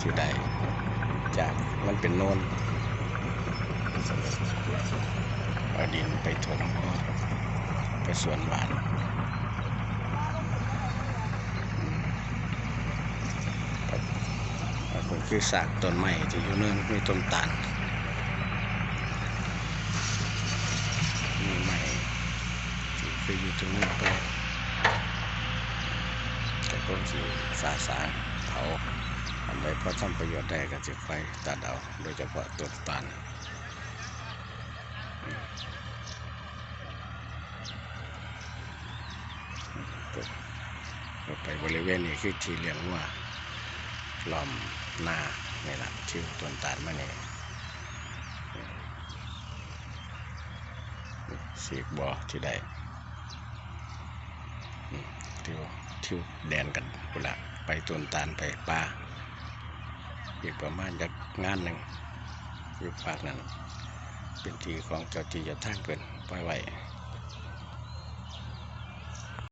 ที่ใดจากมันเป็นโนนเอาดินไปถมไปสวนหวานอืมคือสากต้นไม้ที่อยู่เนื่นมีต้นตาลมีไม้ที่คืออยู่ตรงนู้นไปแต่ก็สีสาสางเผาอันใด พอทำประโยชน์ได้ก็จะไฟตัดเอาโดยเฉพาะต้นตาลไปบริเวณนี้คือที่เลี้ยงวัวล้อมหน้านี่แหละที่ต้นตาลมาเนี่ยสีกบ่อที่ใดอืมทิวทิวแดนกันกุละไปต้นตาลไปป่า อีกประมาณจากงานหนึ่งอยู่ฝากนั้น เป็นทีของเจ้าที่เจ้าทางเพิ่นปล่อยไว้